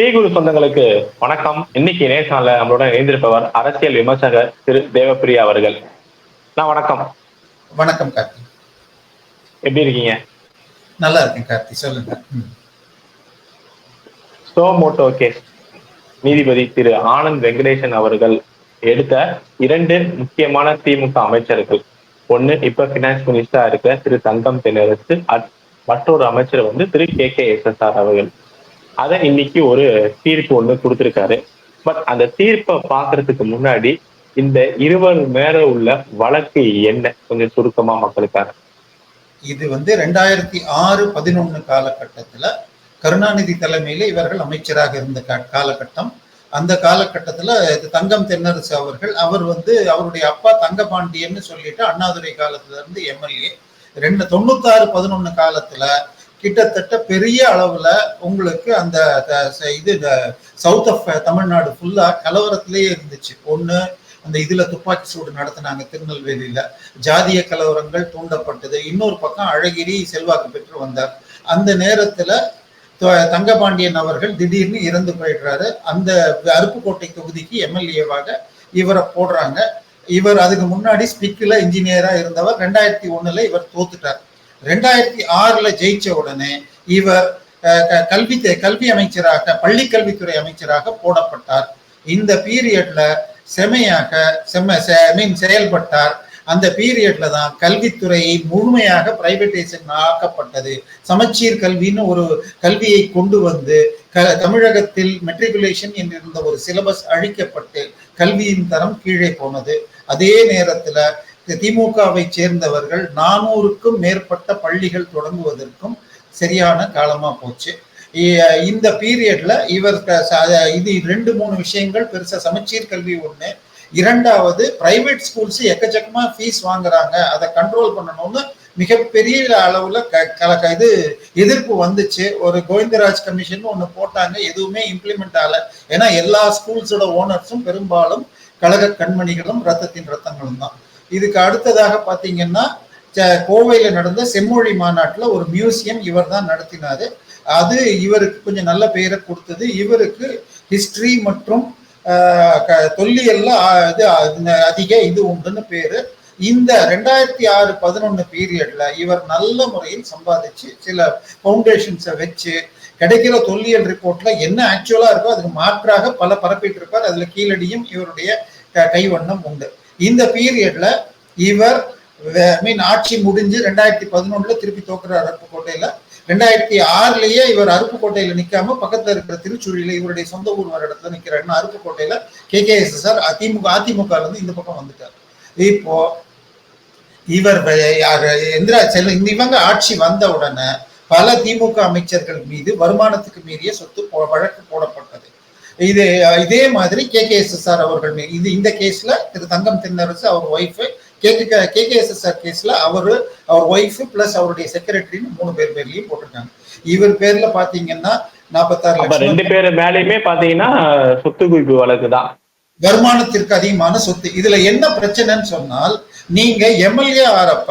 B குரு சொந்தங்களுக்கு வணக்கம். இன்னைக்கு நேசால நம்மளோட இணைந்திருப்பவர் அரசியல் விமர்சகர் திரு தேவப்பிரியா அவர்கள். நான் வணக்கம். வணக்கம் கார்த்தி. எப்படி இருக்கீங்க? நல்லா இருக்கேன் கார்த்தி. சொல்லுங்க. ம். Zomato case. நீதிபதி திரு ஆனந்த் வெங்கடேசன் அவர்கள் எடுத்த இரண்டு முக்கியமான திமுக அமைச்சர்கள். ஒண்ணு இப்ப பினான்ஸ் மினிஸ்டரா இருக்க திரு தங்கம் தென்னரசு மற்றொரு அமைச்சர் வந்து Thiru K K S S R அவர்கள். அதை இன்னைக்கு ஒரு தீர்ப்பு ஒண்ணு கொடுத்திருக்காரு. பட் அந்த தீர்ப்பை பாக்குறதுக்கு முன்னாடி இந்த இருவர் மேல உள்ள வழக்கு என்ன? கொஞ்சம் சுருக்கமா மக்களுக்காக. இது வந்து ரெண்டாயிரத்தி ஆறு பதினொன்னு காலகட்டத்துல கருணாநிதி தலைமையில இவர்கள் அமைச்சராக இருந்த காலகட்டம். அந்த காலகட்டத்துல இது தங்கம் தென்னரசு அவர்கள் அவர் வந்து அவருடைய அப்பா தங்கபாண்டியன்னு சொல்லிட்டு அண்ணாதுரை காலத்துல இருந்து எம்எல்ஏ ரெண்டு தொண்ணூத்தாறு பதினொன்னு காலத்துல கிட்டத்தட்ட பெரிய அளவுல உங்களுக்கு அந்த இது சவுத் ஆஃப் தமிழ்நாடு ஃபுல்லா கலவரத்திலேயே இருந்துச்சு. ஒண்ணு அந்த இதுல துப்பாக்கி சூடு நடத்தினாங்க திருநெல்வேலியில. ஜாதிய கலவரங்கள் தூண்டப்பட்டது. இன்னொரு பக்கம் அழகிரி செல்வாக்கு பெற்று வந்தார். அந்த நேரத்துல தங்கபாண்டியன் அவர்கள் திடீர்னு இறந்து போயிடுறாரு. அந்த அருப்புக்கோட்டை தொகுதிக்கு எம்எல்ஏவாக இவரை போடுறாங்க. இவர் அதுக்கு முன்னாடி ஸ்பிக்கில் இன்ஜினியரா இருந்தவர். ரெண்டாயிரத்தி ஒண்ணுல இவர் தோத்துட்டார். ரெண்டாயிரத்தி ஆறுல ஜெயிச்ச உடனே இவர் க- கல்வி கல்வி அமைச்சராக பள்ளி கல்வித்துறை அமைச்சராக போடப்பட்டார். இந்த பீரியட்ல செமையாக செம்ம மீன் செயல்பட்டார். அந்த பீரியட்ல தான் கல்வித்துறையை முழுமையாக பிரைவேடைசேஷன் ஆக்கப்பட்டது. சமச்சீர் கல்வின்னு ஒரு கல்வியை கொண்டு வந்து க தமிழகத்தில் மெட்ரிகுலேஷன் என்றிருந்த ஒரு சிலபஸ் அழிக்கப்பட்டு கல்வியின் தரம் கீழே போனது. அதே நேரத்துல திமுகவை சேர்ந்தவர்கள் நானூறுக்கும் மேற்பட்ட பள்ளிகள் தொடங்குவதற்கும் சரியான காலமா போச்சு. இந்த பீரியட்ல இவர் இது ரெண்டு மூணு விஷயங்கள் பெருசா சமச்சீர் கல்வி ஒண்ணு. இரண்டாவது பிரைவேட் ஸ்கூல்ஸ் எக்கச்சக்கமா ஃபீஸ் வாங்குறாங்க. அதை கண்ட்ரோல் பண்ணணும்னு மிகப்பெரிய அளவுல க- இது எதிர்ப்பு வந்துச்சு. ஒரு கோவிந்தராஜ் கமிஷன் ஒண்ணு போட்டாங்க. எதுவுமே இம்ப்ளிமெண்ட் ஆகல. ஏன்னா எல்லா ஸ்கூல்ஸோட ஓனர்ஸும் பெரும்பாலும் கழக கண்மணிகளும் ரத்தத்தின் ரத்தங்களும் தான். இதுக்கு அடுத்ததாக பார்த்தீங்கன்னா ச- நடந்த செம்மொழி மாநாட்டில் ஒரு மியூசியம் இவர் தான் நடத்தினாரு. அது இவருக்கு கொஞ்சம் நல்ல பெயரை கொடுத்தது. இவருக்கு ஹிஸ்ட்ரி மற்றும் க- தொல்லியல்ல இது அதிக இது உண்டுன்னு பேரு. இந்த ரெண்டாயிரத்தி ஆறு பதினொன்று பீரியட்ல இவர் நல்ல முறையில் சம்பாதிச்சு சில ஃபவுண்டேஷன்ஸை வச்சு கிடைக்கிற தொல்லியல் ரிப்போர்ட்ல என்ன ஆக்சுவலா இருக்கோ அதுக்கு மாற்றாக பல பரப்பிட்டு இருப்பார். அதுல கீழடியும் இவருடைய கைவண்ணம் உண்டு. இந்த பீரியட்ல இவர் மீன் ஆட்சி முடிஞ்சு ரெண்டாயிரத்தி பதினொன்றுல திருப்பி தோக்குறார் அருப்புக்கோட்டையில. ரெண்டாயிரத்தி ஆறுலயே இவர் அருப்புக்கோட்டையில நிக்காம பக்கத்துல இருக்கிற திருச்சுழியில இவருடைய சொந்த ஊர் வர இடத்துல நிக்கிறாருன்னு அருப்புக்கோட்டையில K K S sir AIADMK AIADMK இருந்து இந்த பக்கம் வந்துட்டார். இப்போ இவர் வே- எந்திரா செல்ல இந்த இவங்க ஆட்சி வந்த உடனே பல திமுக அமைச்சர்கள் மீது வருமானத்துக்கு மீறிய சொத்து வழக்கு போடப்பட்டு இது இதே மாதிரி K K S S R அவர்கள் இது இந்த கேஸ்ல திரு தங்கம் தென்னரசு அவர் wife K K K S S R கேஸ்ல அவரு அவர் ஒய்ஃப் பிளஸ் அவருடைய செக்ரட்டரின்னு மூணு பேர் பேர்லயும் போட்டிருக்காங்க. இவர் பேர்ல பாத்தீங்கன்னா நாற்பத்தாறு ரெண்டு பேர் மேலயுமே பாத்தீங்கன்னா சொத்து குவிப்பு வழக்கு தான். வருமானத்திற்கு அதிகமான சொத்து. இதுல என்ன பிரச்சனைன்னு சொன்னால் நீங்க எம்எல்ஏ ஆறப்ப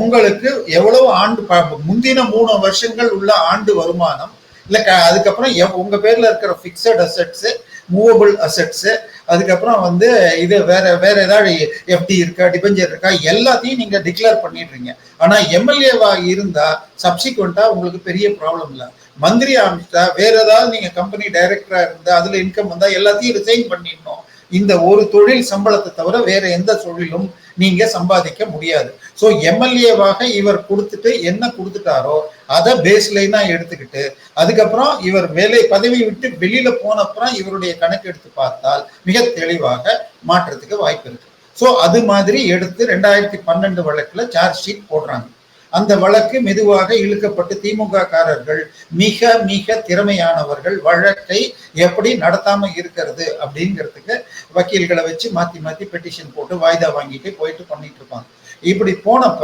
உங்களுக்கு எவ்வளவு ஆண்டு முந்தின மூணு வருஷங்கள் உள்ள ஆண்டு வருமானம் இல்லை க- அதுக்கப்புறம் எவ்- உங்க பேர்ல இருக்கிற ஃபிக்ஸட் அசெட்ஸு மூவபிள் அசெட்ஸு அதுக்கப்புறம் வந்து இது வேற வேற ஏதாவது எஃப்டி இருக்கா டிபெஞ்சர் இருக்கா எல்லாத்தையும் நீங்க டிக்ளேர் பண்ணிடுறீங்க. ஆனா எம்எல்ஏவா இருந்தா சப்சிக்வெண்டா உங்களுக்கு பெரிய ப்ராப்ளம் இல்லை. மந்திரி ஆரம்பிச்சா வேற ஏதாவது நீங்க கம்பெனி டைரக்டரா இருந்தா அதுல இன்கம் வந்தா எல்லாத்தையும் ரிசைன் பண்ணிடணும். இந்த ஒரு தொழில் சம்பளத்தை தவிர வேற எந்த தொழிலும் நீங்க சம்பாதிக்க முடியாது. ஸோ எம்எல்ஏவாக இவர் கொடுத்துட்டு என்ன கொடுத்துட்டாரோ அதை பேஸ் லைனா எடுத்துக்கிட்டு அதுக்கப்புறம் இவர் வேலை பதவி விட்டு வெளியில போன அப்புறம் இவருடைய கணக்கு எடுத்து பார்த்தால் மிக தெளிவாக மாற்றத்துக்கு வாய்ப்பு இருக்கு. ஸோ அது மாதிரி எடுத்து ரெண்டாயிரத்தி பன்னெண்டு வழக்குல சார்ஜ் ஷீட் போடுறாங்க. அந்த வழக்கு மெதுவாக இழுக்கப்பட்டு திமுக காரர்கள் மிக மிக திறமையானவர்கள் வழக்கை எப்படி நடத்தாம இருக்கிறது அப்படிங்கிறதுக்கு வக்கீல்களை வச்சு மாத்தி மாத்தி பெட்டிஷன் போட்டு வாய்தா வாங்கிட்டு போயிட்டு பண்ணிட்டு இருப்பாங்க. இப்படி போனப்ப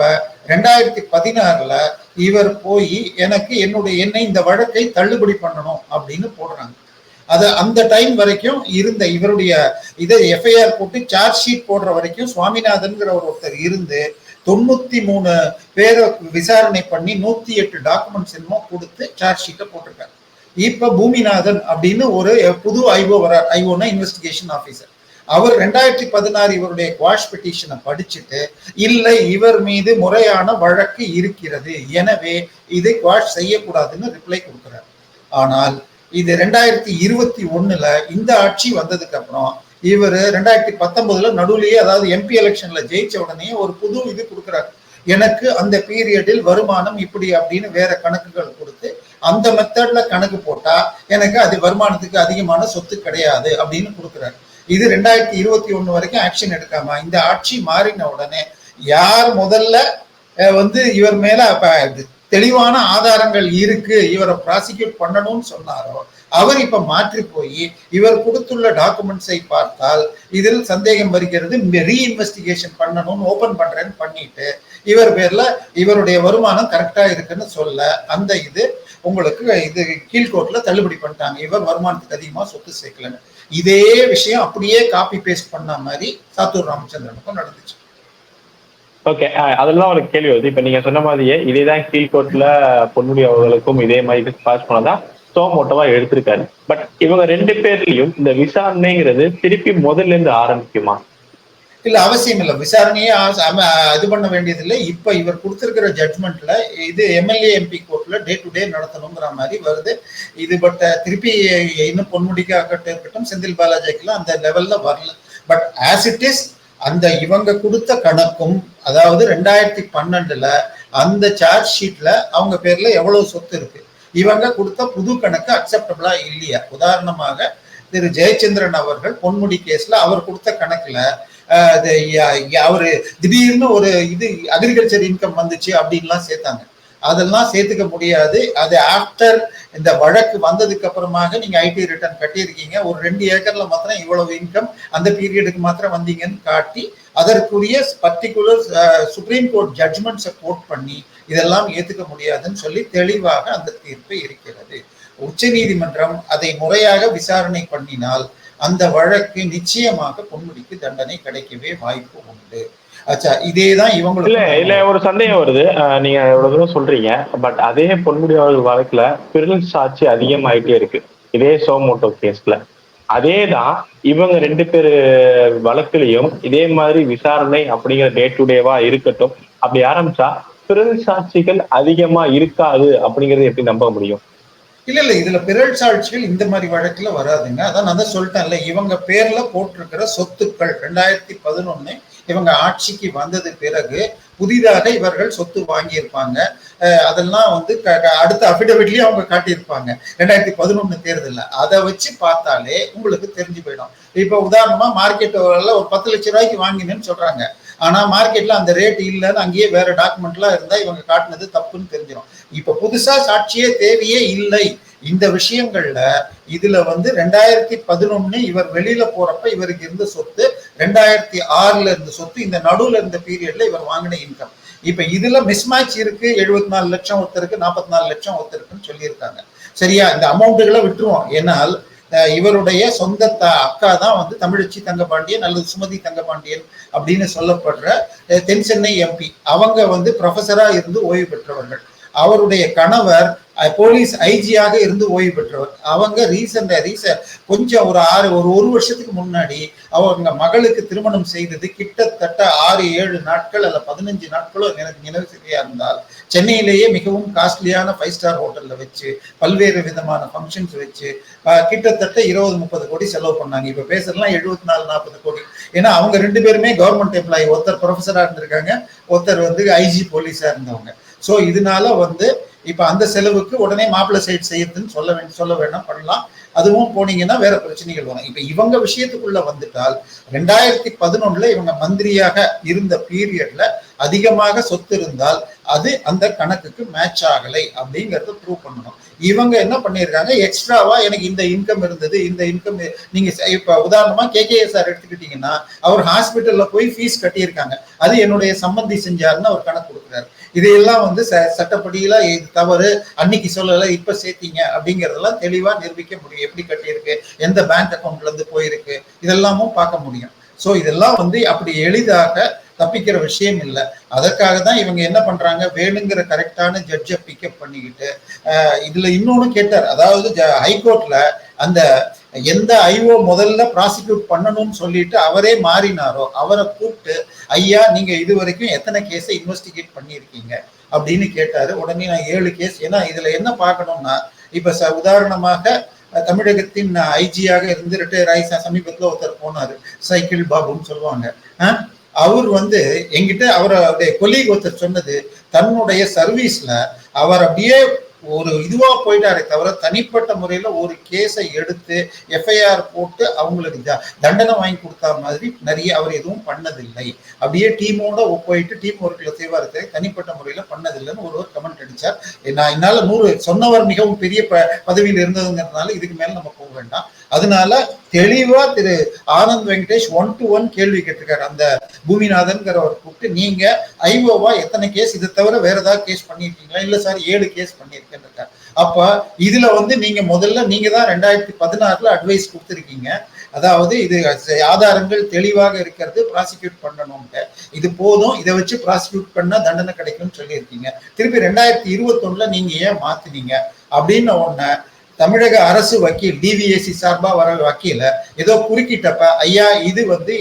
ரெண்டாயிரத்தி பதினாறுல இவர் போய் எனக்கு என்னுடைய என்னை இந்த வழக்கை தள்ளுபடி பண்ணணும் அப்படின்னு போடுறாங்க. அது அந்த டைம் வரைக்கும் இருந்த இவருடைய இதை எஃப்ஐஆர் போட்டு சார்ஜ் ஷீட் போடுற வரைக்கும் சுவாமிநாதன்கிற ஒரு ஒருத்தர் இருந்து தொண்ணூத்தி மூணு பேரை விசாரணை பண்ணி நூத்தி எட்டு டாக்குமெண்ட்ஸ் என்னமோ கொடுத்து சார்ஜ் ஷீட்டை போட்டிருக்காரு. இப்ப பூமிநாதன் அப்படின்னு ஒரு புது ஐஓ வரார். ஐஓனா இன்வெஸ்டிகேஷன் ஆபீசர் அவர் ரெண்டாயிரத்தி பதினாறு இவருடைய குவாஷ் பெட்டிஷனை படிச்சுட்டு இல்லை இவர் மீது முறையான வழக்கு இருக்கிறது. எனவே இதை குவாஷ் செய்யக்கூடாதுன்னு ரிப்ளை கொடுக்குறார். ஆனால் இது ரெண்டாயிரத்தி இருபத்தி ஒண்ணுல இந்த ஆட்சி வந்ததுக்கு அப்புறம் இவர் ரெண்டாயிரத்தி பத்தொன்பதுல நடுவுலயே அதாவது எம்பி எலெக்ஷன்ல ஜெயிச்ச உடனே ஒரு புது இது கொடுக்குறாரு. எனக்கு அந்த பீரியடில் வருமானம் இப்படி அப்படின்னு வேற கணக்குகள் கொடுத்து அந்த மெத்தட்ல கணக்கு போட்டா எனக்கு அது வருமானத்துக்கு அதிகமான சொத்து கிடையாது அப்படின்னு கொடுக்குறாரு. இது ரெண்டாயிரத்தி இருபத்தி ஒண்ணு வரைக்கும் ஆக்ஷன் எடுக்காம இந்த ஆட்சி மாறின உடனே யார் முதல்ல வந்து இவர் மேல தெளிவான ஆதாரங்கள் இருக்கு இவரை ப்ராசிக்யூட் பண்ணணும்னு சொன்னாரோ அவர் இப்ப மாற்றி போய் இவர் கொடுத்துள்ள டாக்குமெண்ட்ஸை பார்த்தால் இதில் சந்தேகம் வருகிறது ரீஇன்வெஸ்டிகேஷன் பண்ணணும்னு ஓபன் பண்றேன்னு பண்ணிட்டு இவர் பேர்ல இவருடைய வருமானம் கரெக்டா இருக்குன்னு சொல்ல அந்த இது உங்களுக்கு இது கீழ்கோர்ட்ல தள்ளுபடி பண்ணிட்டாங்க. இவர் வருமானத்துக்கு அதிகமா சொத்து சேர்க்கலன்னு. இதே விஷயம் அப்படியே காப்பி பேஸ்ட் பண்ண மாதிரி சாத்தூர் ராமச்சந்திரனுக்கும் நடந்துச்சு. ஓகே அதெல்லாம் ஒரு கேள்வி வருது. இப்ப நீங்க சொன்ன மாதிரியே இதேதான் கீழ்கோர்ட்ல பொன்முடி அவர்களுக்கும் இதே மாதிரி பாஸ் பண்ணதான் சோமோட்டோவா எடுத்திருக்காரு. பட் இவங்க ரெண்டு பேர்லயும் இந்த விசாரணைங்கிறது திருப்பி முதல்ல இருந்து ஆரம்பிக்குமா? இல்ல அவசியம் இல்லை விசாரணையே இது பண்ண வேண்டியதில்லை. இப்ப இவர் கொடுத்திருக்கிற ஜட்மெண்ட்ல இது எம்எல்ஏ எம்பி கோர்ட்ல டே டு டே நடத்தணுங்கிற மாதிரி வருது. இது பட் திருப்பி இன்னும் பொன்முடிக்காகட்டும் இருக்கட்டும் செந்தில் பாலாஜிக்கெல்லாம் அந்த லெவல்ல வரல. பட் ஆஸ் இட் இஸ் அந்த இவங்க கொடுத்த கணக்கும் அதாவது ரெண்டாயிரத்தி பன்னெண்டுல அந்த சார்ஜ் ஷீட்ல அவங்க பேர்ல எவ்வளவு சொத்து இருக்கு? இவங்க கொடுத்த புது கணக்கு அக்செப்டபிளா இல்லையா? உதாரணமாக திரு ஜெயச்சந்திரன் அவர்கள் பொன்முடி கேஸ்ல அவர் கொடுத்த கணக்குல அவர் திடீர்னு ஒரு இது அக்ரிகல்ச்சர் இன்கம் வந்துச்சு அப்படின்லாம் சேர்த்தாங்க. அதெல்லாம் சேர்த்துக்க முடியாது. அது ஆஃப்டர் இந்த வழக்கு வந்ததுக்கு அப்புறமாக நீங்க ஐடி ரிட்டர்ன் கட்டியிருக்கீங்க. ஒரு ரெண்டு ஏக்கர்ல மாத்திரம் இவ்வளவு இன்கம் அந்த பீரியடுக்கு மாத்திரம் வந்தீங்கன்னு காட்டி அதற்குரிய பர்டிகுலர் சுப்ரீம் கோர்ட் ஜட்ஜ்மெண்ட்ஸை கோட் பண்ணி இதெல்லாம் ஏத்துக்க முடியாதுன்னு சொல்லி தெளிவாக அந்த தீர்ப்பு இருக்கிறது. உச்சநீதிமன்றம் அதை முறையாக விசாரணை பண்ணினால் அந்த வழக்கு நிச்சயமாக பொன்முடிக்கு தண்டனை கிடைக்கவே வாய்ப்பு உண்டு. அச்சா இதேதான் இல்ல இவங்களுக்கு இல்ல ஒரு சந்தேகம் வருது. நீங்க எவ்வளவு தூரம் சொல்றீங்க. பட் அதே பொன்முடி அவர்கள் வழக்குல பிறல் சாட்சி அதிகமாயிட்டே இருக்கு. இதே சோமோட்டோ கேஸ்ல. அதே தான் இவங்க ரெண்டு பேர் வழக்குலயும் இதே மாதிரி விசாரணை அப்படிங்கிற டே டு டேவா இருக்கட்டும். அப்படி ஆரம்பிச்சா பிறல் சாட்சிகள் அதிகமா இருக்காது அப்படிங்கறது எப்படி நம்ப முடியும்? இல்ல இல்ல இதுல பிறல் சாட்சிகள் இந்த மாதிரி வழக்குல வராதுங்க. அதான் நான் தான் சொல்லிட்டேன்ல இவங்க பேர்ல போட்டிருக்கிற சொத்துக்கள் ரெண்டாயிரத்தி பதினொன்னு இவங்க ஆட்சிக்கு வந்தது பிறகு புதிதாக இவர்கள் சொத்து வாங்கியிருப்பாங்க. அதெல்லாம் வந்து க- அடுத்த அபிடவிட்லயும் அவங்க காட்டியிருப்பாங்க. ரெண்டாயிரத்தி பதினொன்னு தேர்தலில். அதை வச்சு பார்த்தாலே உங்களுக்கு தெரிஞ்சு போயிடும். இப்ப உதாரணமா மார்க்கெட் ஒரு பத்து லட்சம் ரூபாய்க்கு வாங்கினேன்னு சொல்றாங்க. ஆனா மார்க்கெட்ல அந்த ரேட் இல்லைன்னு அங்கேயே வேற டாக்குமெண்ட்லாம் இருந்தா இவங்க காட்டினது தப்புன்னு தெரிஞ்சிடும் இப்ப புதுசா சாட்சியே தேவையே இல்லை. இந்த விஷயங்கள்ல இதுல வந்து ரெண்டாயிரத்தி பதினொன்னு இவர் வெளியில போறப்ப இவருக்கு இருந்த சொத்து ரெண்டாயிரத்தி ஆறுல இருந்த சொத்து இந்த நடுவுல இருந்த பீரியட்ல இவர் வாங்கின இன்கம் இப்ப இதுல மிஸ்மேட்ச் இருக்கு. எழுபத்தி நாலு லட்சம் ஒருத்தருக்கு நாற்பத்தி நாலு லட்சம் ஒருத்தருக்குன்னு சொல்லியிருக்காங்க. சரியா? இந்த அமௌண்ட்டுகளை விட்டுருவோம். ஏன்னால் இவருடைய சொந்த த- அக்கா தான் வந்து தமிழச்சி தங்கபாண்டியன் அல்லது சுமதி தங்கபாண்டியன் அப்படின்னு சொல்லப்படுற தென் சென்னை எம்பி அவங்க வந்து ப்ரொஃபஸரா இருந்து ஓய்வு பெற்றவர்கள். அவருடைய கணவர் போலீஸ் ஐஜியாக இருந்து ஓய்வு பெற்றவர். அவங்க ரீசெண்ட் ரீசன் கொஞ்சம் ஒரு ஆறு ஒரு ஒரு வருஷத்துக்கு முன்னாடி அவங்க மகளுக்கு திருமணம் செய்தது கிட்டத்தட்ட ஆறு ஏழு நாட்கள் அல்ல பதினஞ்சு நாட்களோ எனக்கு நினைவு சரியா இருந்தால் சென்னையிலேயே மிகவும் காஸ்ட்லியான ஃபைவ் ஸ்டார் ஹோட்டலில் வச்சு பல்வேறு விதமான ஃபங்க்ஷன்ஸ் வச்சு கிட்டத்தட்ட இருபது முப்பது கோடி செலவு பண்ணாங்க. இப்போ பேசுறதுலாம் எழுபத்தி நாலு நாற்பது கோடி. ஏன்னா அவங்க ரெண்டு பேருமே கவர்மெண்ட் எம்ப்ளாயி ஒருத்தர் ப்ரொஃபஸராக இருந்திருக்காங்க ஒருத்தர் வந்து ஐஜி போலீஸாக இருந்தவங்க. ஸோ இதனால வந்து இப்போ அந்த செலவுக்கு உடனே மாப்பிள்ளை சைடு செய்யறதுன்னு சொல்ல வேண்டிய சொல்ல வேண்டாம் பண்ணலாம். அதுவும் போனீங்கன்னா வேற பிரச்சனைகள் வரும். இப்போ இவங்க விஷயத்துக்குள்ள வந்துட்டால் ரெண்டாயிரத்தி பதினொன்னுல இவங்க மந்திரியாக இருந்த பீரியட்ல அதிகமாக சொத்து இருந்தால் அது அந்த கணக்குக்கு மேட்ச் ஆகலை அப்படிங்கறத ப்ரூவ் பண்ணணும். இவங்க என்ன பண்ணியிருக்காங்க? எக்ஸ்ட்ராவா எனக்கு இந்த இன்கம் இருந்தது இந்த இன்கம் நீங்க இப்ப உதாரணமா கேகேஎஸ்ஆர் எடுத்துக்கிட்டீங்கன்னா அவர் ஹாஸ்பிட்டல்ல போய் ஃபீஸ் கட்டியிருக்காங்க. அது என்னுடைய சம்பந்தி செஞ்சாருன்னு அவர் கணக்கு கொடுக்குறாரு. இதையெல்லாம் வந்து ச- சட்டப்படியில இது தவறு. அன்னைக்கு சொல்லல இப்ப சேர்த்தீங்க அப்படிங்கறதெல்லாம் தெளிவா நிரூபிக்க முடியும். எப்படி கட்டியிருக்கு? எந்த பேங்க் அக்கௌண்ட்ல இருந்து போயிருக்கு? இதெல்லாமும் பார்க்க முடியும். ஸோ இதெல்லாம் வந்து அப்படி எளிதாக தப்பிக்கிற விஷயம் இல்லை. அதற்காக தான் இவங்க என்ன பண்றாங்க? வேணுங்கிற கரெக்டான ஜட்ஜை பிக்கப் பண்ணிக்கிட்டு இதுல இன்னொன்னு கேட்டார். அதாவது ஹைகோர்ட்ல அந்த எந்த ஐஓ முதல்ல ப்ராசிக்யூட் பண்ணணும்னு சொல்லிட்டு அவரே மாறினாரோ அவரை கூப்பிட்டு ஐயா நீங்க இது வரைக்கும் எத்தனை கேஸை இன்வெஸ்டிகேட் பண்ணியிருக்கீங்க? அப்படின்னு கேட்டாரு. உடனே நான் ஏழு கேஸ் ஏன்னா இதுல என்ன பார்க்கணும்னா இப்ப ச உதாரணமாக தமிழகத்தின் ஐஜியாக இருந்து ரிட்டையர் ஆகி ஒருத்தர் போனாரு. சைக்கிள் பாபுன்னு சொல்லுவாங்க. அவர் வந்து எங்கிட்ட அவருடைய கொலீக் ஒருத்தர் சொன்னது தன்னுடைய சர்வீஸ்ல அவர் அப்படியே ஒரு இதுவா போயிட்டாரே தவிர தனிப்பட்ட முறையில ஒரு கேஸை எடுத்து எஃப்ஐஆர் போட்டு அவங்களுக்கு தண்டனை வாங்கி கொடுத்தா மாதிரி நிறைய அவர் எதுவும் பண்ணதில்லை. அப்படியே டீமோட போயிட்டு டீம் ஒர்க்ல செய்வாரு தவிர தனிப்பட்ட முறையில பண்ணதில்லைன்னு ஒருவர் கமெண்ட் அடிச்சார். நான் என்னால நூறு சொன்னவர் மிகவும் பெரிய ப- பதவியில் இருந்ததுங்கிறதுனால இதுக்கு மேல நம்ம போக வேண்டாம். அதனால தெளிவா Thiru Anand Venkatesh one to one கேள்வி கேட்டிருக்காரு. அந்த பூமிநாதன்கிறவர் கூப்பிட்டு நீங்க ஐஓவா எத்தனை கேஸ் இதை தவிர வேற ஏதாவது கேஸ் பண்ணிருக்கீங்களா இல்ல சார் ஏழு கேஸ் பண்ணியிருக்கேன்னு இருக்காரு அப்ப இதுல வந்து நீங்க முதல்ல நீங்க தான் ரெண்டாயிரத்தி பதினாறுல அட்வைஸ் கொடுத்துருக்கீங்க. அதாவது இது ஆதாரங்கள் தெளிவாக இருக்கிறது ப்ராசிக்யூட் பண்ணணும்ட்டு. இது போதும் இதை வச்சு ப்ராசிக்யூட் பண்ணா தண்டனை கிடைக்கும்னு சொல்லியிருக்கீங்க. திருப்பி ரெண்டாயிரத்தி இருபத்தொன்னுல நீங்க ஏன் மாத்தினீங்க? அப்படின்னு ஒண்ணு தமிழக அரசு வக்கீல் டிவிஎஸ்சி சார்பா வர வக்கீல ஏதோ குறுக்கிட்டப்ப ஐயா இது வந்து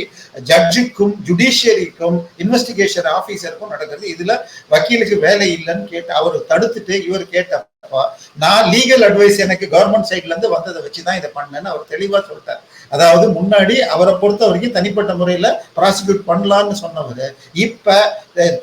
ஜட்ஜுக்கும் ஜுடிஷியரிக்கும் இன்வெஸ்டிகேஷன் ஆபீசருக்கும் நடக்கிறது. இதுல வக்கீலுக்கு வேலை இல்லைன்னு கேட்டு அவர் தடுத்துட்டு இவர் கேட்டப்ப நான் லீகல் அட்வைஸ் எனக்கு கவர்மெண்ட் சைட்ல இருந்து வந்ததை வச்சுதான் இதை பண்ணேன்னு அவர் தெளிவா சொல்லிட்டார். அதாவது முன்னாடி அவரை பொறுத்த வரைக்கும் தனிப்பட்ட முறையில ப்ராசிக்யூட் பண்ணலாம்னு சொன்னவர். இப்ப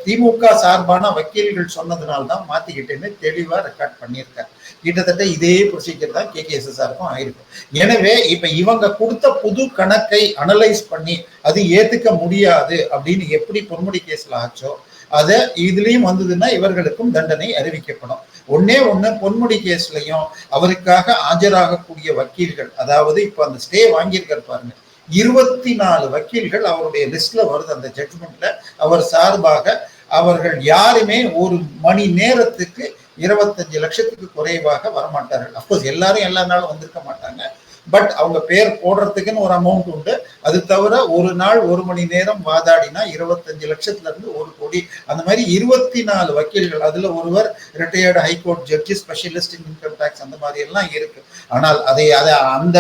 திமுக சார்பான வக்கீல்கள் சொன்னதுனால தான் மாத்திக்கிட்டேன்னு தெளிவா ரெக்கார்ட் பண்ணியிருக்காரு. கிட்டத்தட்ட இதே ப்ரொசீஜர் தான் கேகேஎஸ்எஸ்ஆருக்கும் ஆயிருக்கும் எனவே இப்ப இவங்க கொடுத்த புது கணக்கை அனலைஸ் பண்ணி அது ஏத்துக்க முடியாது அப்படின்னு எப்படி பொன்முடி கேஸ்ல ஆச்சோ? அதை இதுலயும் வந்ததுன்னா இவர்களுக்கும் தண்டனை அறிவிக்கப்படும். ஒன்னே ஒன்று பொன்முடி கேஸ்லயும் அவருக்காக ஆஜராகக்கூடிய வக்கீல்கள் அதாவது இப்ப அந்த ஸ்டே வாங்கியிருக்காரு பாருங்க இருபத்தி நாலு வக்கீல்கள் அவருடைய லிஸ்ட்ல வருது அந்த ஜட்மெண்ட்ல அவர் சார்பாக அவர்கள் யாருமே ஒரு மணி நேரத்துக்கு இருபத்தஞ்சு லட்சத்துக்கு குறைவாக வரமாட்டார்கள். அப்கோர்ஸ் எல்லாரும் எல்லா நாளும் வந்திருக்க மாட்டாங்க. பட் அவங்க பேர் போடுறதுக்குன்னு ஒரு அமௌண்ட் உண்டு. அது தவிர ஒரு நாள் ஒரு மணி நேரம் வாதாடினா இருபத்தஞ்சு லட்சத்துல இருந்து ஒரு கோடி. அந்த மாதிரி இருபத்தி நாலு வக்கீல்கள் அதுல ஒருவர் retired high court judge specialist in income tax அந்த மாதிரி எல்லாம் இருக்கு. ஆனால் அதை அதை அந்த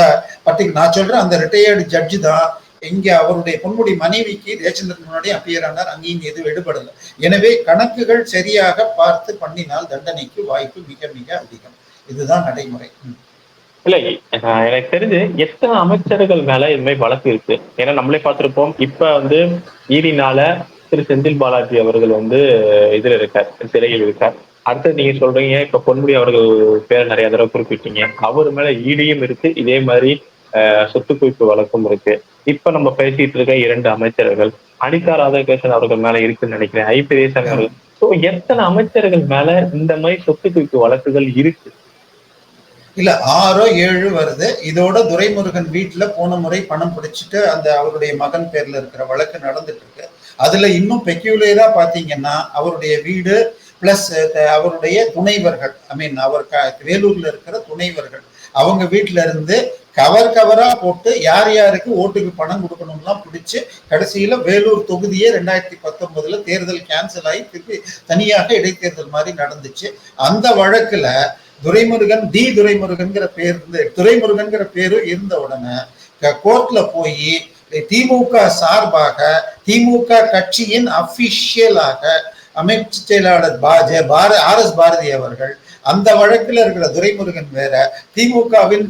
பர்டிகுலர் நான் சொல்றேன் அந்த ரிட்டையர்டு ஜட்ஜி தான் இங்க அவருடைய பொன்முடி மனைவிக்கு ஜெயச்சந்திரன் முன்னாடி அப்பியர் ஆனார். அங்கேயும் எதுவும் எடுபடல. எனவே கணக்குகள் சரியாக பார்த்து பண்ணினால் தண்டனைக்கு வாய்ப்பு மிக மிக அதிகம். இதுதான் நடைமுறை. இல்ல எனக்கு தெரிஞ்சு எத்தனை அமைச்சர்கள் மேல இது மாதிரி வழக்கு இருக்கு? ஏன்னா நம்மளே பார்த்திருப்போம். இப்ப வந்து ஈடினால திரு செந்தில் பாலாஜி அவர்கள் வந்து இதுல இருக்கார் சிறையில் இருக்கார். அடுத்து நீங்க சொல்றீங்க இப்ப பொன்முடி அவர்கள் பேரை நிறைய தடவை குறிப்பிட்டீங்க. அவர் மேல ஈடியும் இருக்கு இதே மாதிரி சொத்து குவிப்பு வழக்கும் இருக்கு. இப்ப நம்ம பேசிட்டு இருக்க இரண்டு அமைச்சர்கள் அனிதா ராதாகிருஷ்ணன் அவர்கள் மேல இருக்குன்னு நினைக்கிறேன் ஐபிஎஸ் அவர்கள் சோ எத்தனை அமைச்சர்கள் மேல இந்த மாதிரி சொத்து குவிப்பு வழக்குகள் இருக்கு? இல்ல ஆறோ ஏழு வருது. இதோட துரைமுருகன் வீட்டுல போன முறை பணம் பிடிச்சிட்டு அந்த அவருடைய மகன் பேர்ல இருக்கிற வழக்கு நடந்துட்டு இருக்கு அதுல இன்னும் பெக்யூலரா பாத்தீங்கன்னா அவருடைய வீடு பிளஸ் அவருடைய துணைவர்கள் ஐ மீன் அவர் க- வேலூர்ல இருக்கிற துணைவர்கள் அவங்க வீட்டுல இருந்து கவர் கவரா போட்டு யார் யாருக்கு ஓட்டுக்கு பணம் கொடுக்கணும்லாம் பிடிச்சு கடைசியில வேலூர் தொகுதியே ரெண்டாயிரத்தி பத்தொன்பதுல தேர்தல் கேன்சல் ஆகி திருப்பி தனியாக இடைத்தேர்தல் மாதிரி நடந்துச்சு. அந்த வழக்குல துரைமுருகன் டி துரைமுருகன்கிற பேர் இருந்து துரைமுருகன்கிற பேரு இருந்த உடனே கோர்ட்ல போய் திமுக சார்பாக திமுக கட்சியின் அபிஷியலாக அமைச்சு செயலாளர் பாஜ பார ஆர் எஸ் பாரதி அவர்கள் அந்த வழக்கில் இருக்கிற துரைமுருகன் வேற திமுகவின்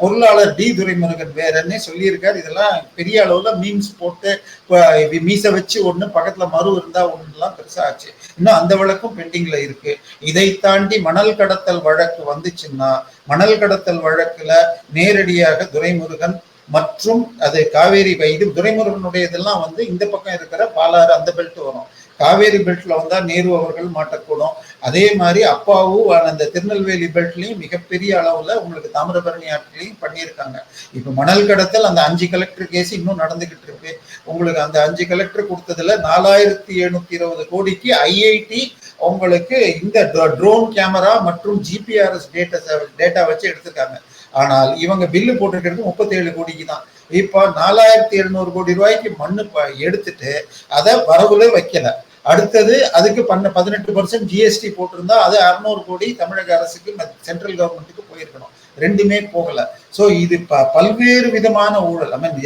பொருளாளர் டி துரைமுருகன் வேறன்னே சொல்லியிருக்காரு. இதெல்லாம் பெரிய அளவுல மீன்ஸ் போட்டு மீசை மீச வச்சு ஒண்ணு பக்கத்துல மறு இருந்தா ஒண்ணுலாம் பெருசா ஆச்சு. இன்னும் அந்த வழக்கும் பெண்டிங்ல இருக்கு. இதை தாண்டி மணல் கடத்தல் வழக்கு வந்துச்சுன்னா மணல் கடத்தல் வழக்குல நேரடியாக துரைமுருகன் மற்றும் அது காவேரி பை- இது துரைமுருகனுடைய இதெல்லாம் வந்து இந்த பக்கம் இருக்கிற பாலாறு அந்த பெல்ட் வரும். காவேரி பெல்ட்ல வந்தா நேரு அவர்கள் மாட்டக்கூடும். அதே மாதிரி அப்பாவும் அந்த திருநெல்வேலி பெல்ட்லயும் மிகப்பெரிய அளவுல உங்களுக்கு தாமிரபரணி ஆற்றிலையும் பண்ணியிருக்காங்க. இப்ப மணல் கடத்தல் அந்த அஞ்சு கலெக்டர் கேஸ் இன்னும் நடந்துகிட்டு இருக்கு. உங்களுக்கு அந்த அஞ்சு கலெக்டர் கொடுத்ததுல நாலாயிரத்தி எழுநூத்தி இருபது கோடிக்கு ஐஐடி உங்களுக்கு இந்த ட்ரோன் கேமரா மற்றும் ஜிபிஆர்எஸ் டேட்டா டேட்டா வச்சு எடுத்திருக்காங்க. ஆனால் இவங்க பில்லு போட்டிருக்கிறது முப்பத்தேழு கோடிக்கு தான். இப்போ நாலாயிரத்தி எழுநூறு கோடி ரூபாய்க்கு மண்ணு ப- எடுத்துட்டு அதை வரவுல வைக்கல. அடுத்தது அதுக்கு பண்ண பதினெட்டு பர்சன்ட் ஜிஎஸ்டி போட்டிருந்தா அது அறுநூறு கோடி தமிழக அரசுக்கு சென்ட்ரல் கவர்மெண்ட்டுக்கு போயிருக்கணும். ரெண்டுமே போகல. ஸோ இது ப பல்வேறு விதமான ஊழல். ஐ மீன்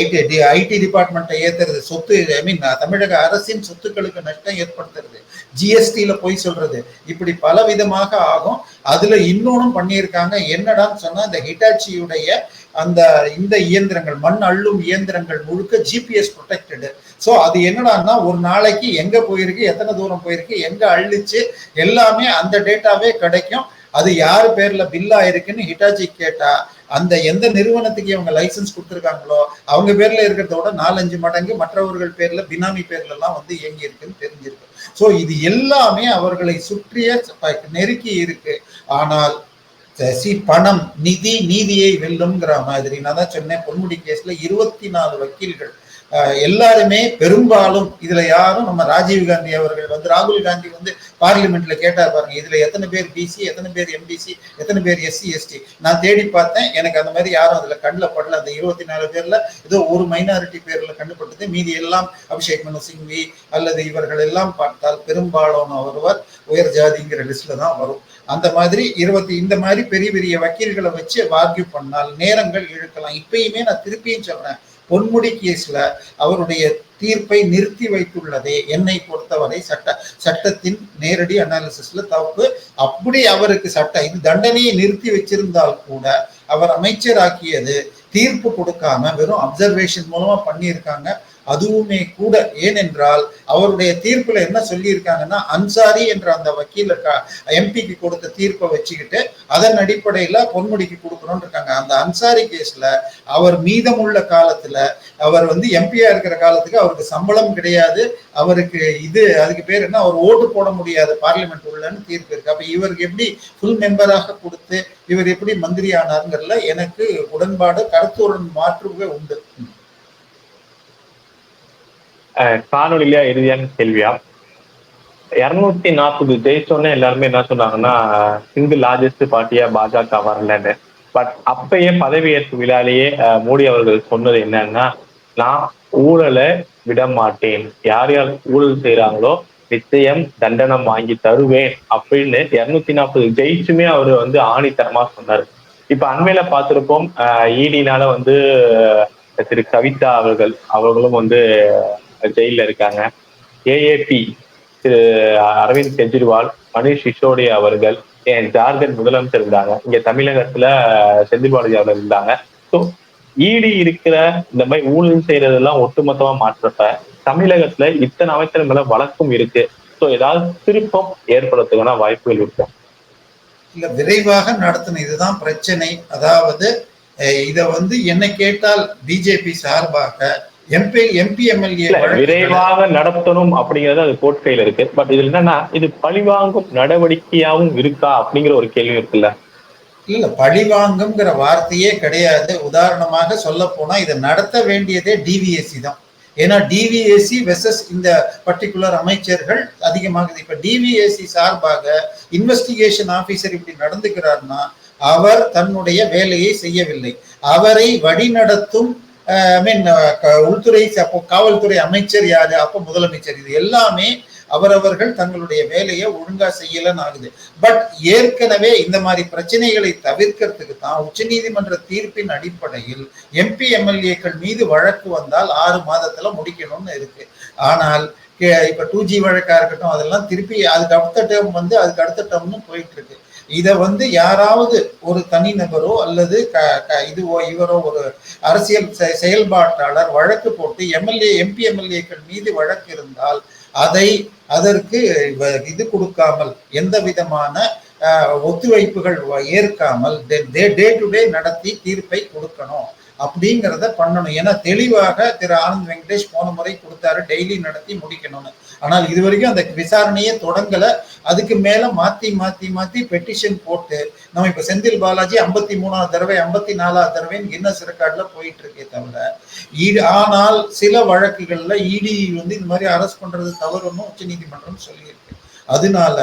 ஐடி ஐடி டிபார்ட்மெண்ட்டை ஏத்துறது சொத்து ஐ மீன் தமிழக அரசின் சொத்துக்களுக்கு நஷ்டம் ஏற்படுத்துறது. ஜிஎஸ்டியில போய் சொல்றது. இப்படி பல விதமாக ஆகும். அதுல இன்னொன்னும் பண்ணியிருக்காங்க. என்னடான்னு சொன்னா இந்த ஹிட்டாச்சியுடைய அந்த இந்த இயந்திரங்கள் மண் அள்ளும் இயந்திரங்கள் முழுக்க ஜிபிஎஸ் ப்ரொடெக்டடு ஸோ அது என்னடான்னா ஒரு நாளைக்கு எங்க போயிருக்கு எத்தனை தூரம் போயிருக்கு எங்க அள்ளிச்சு எல்லாமே அந்த டேட்டாவே கிடைக்கும். அது யார் பேர்ல பில்லா இருக்குன்னு ஹிட்டாச்சி கேட்டா அந்த எந்த நிறுவனத்துக்கு இவங்க லைசன்ஸ் கொடுத்துருக்காங்களோ அவங்க பேர்ல இருக்கிறத விட நாலஞ்சு மடங்கு மற்றவர்கள் பேர்ல பினாமி பேர்ல எல்லாம் வந்து இயங்கி இருக்குன்னு தெரிஞ்சிருக்கு. ஸோ இது எல்லாமே அவர்களை சுற்றிய நெருக்கி இருக்கு. ஆனால் சசி பணம் நிதி நீதியை வெல்லும்ங்கிற மாதிரி. நான் தான் சொன்னேன் பொன்முடி கேஸ்ல இருபத்தி நாலு வக்கீல்கள். எல்லாருமே பெரும்பாலும் இதுல யாரும் நம்ம ராஜீவ் காந்தி அவர்கள் வந்து ராகுல் காந்தி வந்து பார்லிமெண்ட்ல கேட்டார் பாருங்க இதுல எத்தனை பேர் பிசி எத்தனை பேர் எம்பிசி எத்தனை பேர் எஸ்சி எஸ்டி நான் தேடி பார்த்தேன் எனக்கு அந்த மாதிரி யாரும் அதுல கண்ணில் படல. அந்த இருபத்தி நாலு பேர்ல ஏதோ ஒரு மைனாரிட்டி பேர்ல கண்டுபட்டது மீதி எல்லாம் அபிஷேக் மனு சிங்வி அல்லது இவர்கள் எல்லாம் பார்த்தால் பெரும்பாலான ஒருவர் உயர் ஜாதிங்கிற லிஸ்ட்ல தான் வரும். அந்த மாதிரி இருபத்தி இந்த மாதிரி பெரிய பெரிய வக்கீல்களை வச்சு வார்கியூ பண்ணால் நேரங்கள் இழுக்கலாம். இப்பயுமே நான் திருப்பியும் சொல்றேன். பொன்முடி கேஸ்ல அவருடைய தீர்ப்பை நிறுத்தி வைத்துள்ளதே என்னை பொறுத்தவரை சட்ட சட்டத்தின் நேரடி அனாலிசிஸ்ல தப்பு. அப்படி அவருக்கு சட்ட இது தண்டனையை நிறுத்தி வச்சிருந்தால் கூட அவர் அமைச்சராக்கியது தீர்ப்பு கொடுக்காம வெறும் அப்சர்வேஷன் மூலமா பண்ணியிருக்காங்க. அதுவுமே கூட. ஏனென்றால் அவருடைய தீர்ப்புல என்ன சொல்லியிருக்காங்கன்னா அன்சாரி என்ற அந்த வக்கீல எம்பிக்கு கொடுத்த தீர்ப்பை வச்சுக்கிட்டு அதன் அடிப்படையில பொன்முடிக்கு கொடுக்கணும்னு இருக்காங்க. அந்த அன்சாரி கேஸ்ல அவர் மீதமுள்ள காலத்துல அவர் வந்து எம்பியா இருக்கிற காலத்துக்கு அவருக்கு சம்பளம் கிடையாது. அவருக்கு இது அதுக்கு பேர் என்ன? அவர் ஓட்டு போட முடியாது. பார்லிமெண்ட் உள்ளன்னு தீர்ப்பு இருக்கு. அப்ப இவருக்கு எப்படி ஃபுல் மெம்பராக கொடுத்து இவர் எப்படி மந்திரி ஆனாருங்கிறதுல எனக்கு உடன்பாடு கருத்துடன் மாற்றுவே உண்டு. அஹ் காணொலியில இறுதியான கேள்வியா? இருநூத்தி நாற்பது ஜெயிச்சோன்னே எல்லாருமே என்ன சொன்னாங்கன்னா சிங்கிள் லார்ஜஸ்ட் பார்ட்டியா பாஜக வரலன்னு. பட் அப்பயே பதவியேற்பு விழாலேயே மோடி அவர்கள் சொன்னது என்னன்னா நான் ஊழலை விட மாட்டேன். யார் யார் ஊழல் செய்யறாங்களோ நிச்சயம் தண்டனம் வாங்கி தருவேன் அப்படின்னு இருநூத்தி நாற்பது ஜெயிச்சுமே அவர் வந்து ஆணித்தரமா சொன்னார். இப்ப அண்மையில பார்த்திருப்போம் ஈடினால வந்து திரு. கவிதா அவர்கள் அவர்களும் வந்து ஜெயில இருக்காங்க. ஏஏபி திரு அரவிந்த் கெஜ்ரிவால் மனிஷ் சிசோடியா அவர்கள் ஏன் ஜார்க்கண்ட் முதலமைச்சர் இருந்தாங்க இங்க தமிழகத்துல செந்தில் பாலாஜி அவர்கள் இருந்தாங்க. ஸோ ஈடி இருக்கிற இந்த மாதிரி ஊழல் செய்யறதெல்லாம் ஒட்டுமொத்தமா மாற்றப்ப தமிழகத்துல இத்தனை அமைச்சர் மேல வழக்கும் இருக்கு. ஸோ ஏதாவது திருப்பம் ஏற்படுறதுக்கான வாய்ப்புகள் இருக்கு? இல்ல விரைவாக நடத்தின இதுதான் பிரச்சனை. அதாவது இதை இத வந்து என்ன கேட்டால் பிஜேபி சார்பாக எம்பி எம்பி எம்எல்ஏ விரைவாக நடத்தணும் அப்படிங்கறது அது கோர்ட் கையில இருக்கு. பட் இதுல என்னன்னா இது பழிவாங்கும் நடவடிக்கையாவும் இருக்கா அப்படிங்கிற ஒரு கேள்வி இருக்குல்ல? இல்ல பழிவாங்குங்கிற வார்த்தையே கிடையாது. உதாரணமாக சொல்ல போனா இதை நடத்த வேண்டியதே டிவிஎஸ்சி தான். ஏன்னா டிவிஎஸ்சி வெசஸ் இந்த பர்டிகுலர் அமைச்சர்கள் அதிகமாகுது இப்ப டிவிஎஸ்சி சார்பாக இன்வெஸ்டிகேஷன் ஆபீசர் இப்படி நடந்துக்கிறார்னா அவர் தன்னுடைய வேலையை செய்யவில்லை. அவரை வழிநடத்தும் Uh, ஐ மீன் uh, உள்துறை அப்போ காவல்துறை அமைச்சர் யாரு அப்போ முதலமைச்சர் இது எல்லாமே அவரவர்கள் தங்களுடைய வேலையை ஒழுங்கா செய்யலன்னு ஆகுது. பட் ஏற்கனவே இந்த மாதிரி பிரச்சனைகளை தவிர்க்கிறதுக்கு தான் உச்சநீதிமன்ற தீர்ப்பின் அடிப்படையில் எம்பி எம்எல்ஏக்கள் மீது வழக்கு வந்தால் ஆறு மாதத்துல முடிக்கணும்னு இருக்கு. ஆனால் இப்ப டூ ஜி வழக்கா இருக்கட்டும் அதெல்லாம் திருப்பி அதுக்கு அடுத்த டேர்ம் வந்து அதுக்கு அடுத்த டேர்ம்னு போயிட்டு இருக்கு. இதை வந்து யாராவது ஒரு தனிநபரோ அல்லது க க- இதுவோ இவரோ ஒரு அரசியல் செ- செயல்பாட்டாளர் வழக்கு போட்டு எம்எல்ஏ எம்பி எம்எல்ஏக்கள் மீது வழக்கு இருந்தால் அதை அதற்கு வ- இது கொடுக்காமல் எந்த விதமான ஒத்துழைப்புகள் வ- ஏற்காமல் டே டு டே நடத்தி தீர்ப்பை கொடுக்கணும். அப்படிங்கிறத பண்ணணும். ஏன்னா தெளிவாக திரு ஆனந்த் வெங்கடேஷ் போன முறை கொடுத்தாரு டெய்லி நடத்தி முடிக்கணும்னு. ஆனால் இது வரைக்கும் அந்த விசாரணையே தொடங்கல. அதுக்கு மேல மாத்தி மாத்தி மாத்தி பெட்டிஷன் போட்டு நம்ம இப்ப செந்தில் பாலாஜி ஐம்பத்தி மூணாவது தடவை ஐம்பத்தி நாலாவது தடவைன்னு கின்னஸ் ரெக்கார்ட்ல போயிட்டு இருக்கே தவிர ஆனால் சில வழக்குகள்ல இடி வந்து இந்த மாதிரி அரெஸ்ட் பண்றது தவறுன்னு உச்சநீதிமன்றம் சொல்லியிருக்கு. அதனால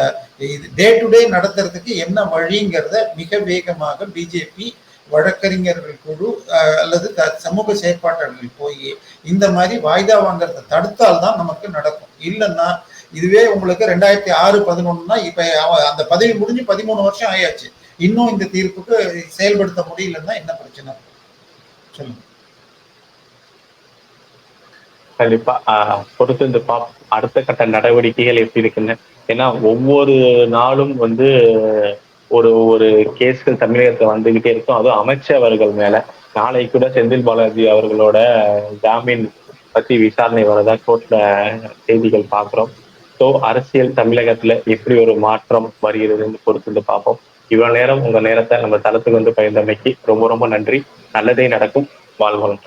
இது டே டு டே நடத்துறதுக்கு என்ன வழிங்கிறத மிக வேகமாக பிஜேபி வழக்கறிஞர்கள் குழு அல்லது த- சமூக செயற்பாட்டாளர்கள் போய் இந்த மாதிரி வாய்தா வாங்குறத தடுத்தால் தான் நமக்கு நடக்கும். இல்லைன்னா இதுவே உங்களுக்கு ரெண்டாயிரத்தி ஆறு பதினொன்னுனா இப்ப அந்த பதவி முடிஞ்சு பதிமூணு வருஷம் ஆயாச்சு. இன்னும் இந்த தீர்ப்புக்கு செயல்படுத்த முடியலன்னா என்ன பிரச்சனை? சொல்லுங்க. கண்டிப்பா. பொறுத்து இந்த பா அடுத்த கட்ட நடவடிக்கைகள் எப்படி இருக்குன்னு. ஏன்னா ஒவ்வொரு நாளும் வந்து ஒரு ஒரு கேஸ்கள் தமிழகத்துல வந்துகிட்டே இருக்கும். அதுவும் அமைச்சவர்கள் மேல. நாளை கூட செந்தில் பாலாஜி அவர்களோட ஜாமீன் பத்தி விசாரணை வரதா கோர்ட்ல செய்திகள் பார்க்கிறோம். ஸோ அரசியல் தமிழகத்துல எப்படி ஒரு மாற்றம் வருகிறதுன்னு பொறுத்து பார்ப்போம். இவ்வளவு நேரம் உங்க நேரத்தை நம்ம தளத்துக்கு வந்து பகிர்ந்தமைக்கு ரொம்ப ரொம்ப நன்றி. நல்லதே நடக்கும். வாழ்வளம்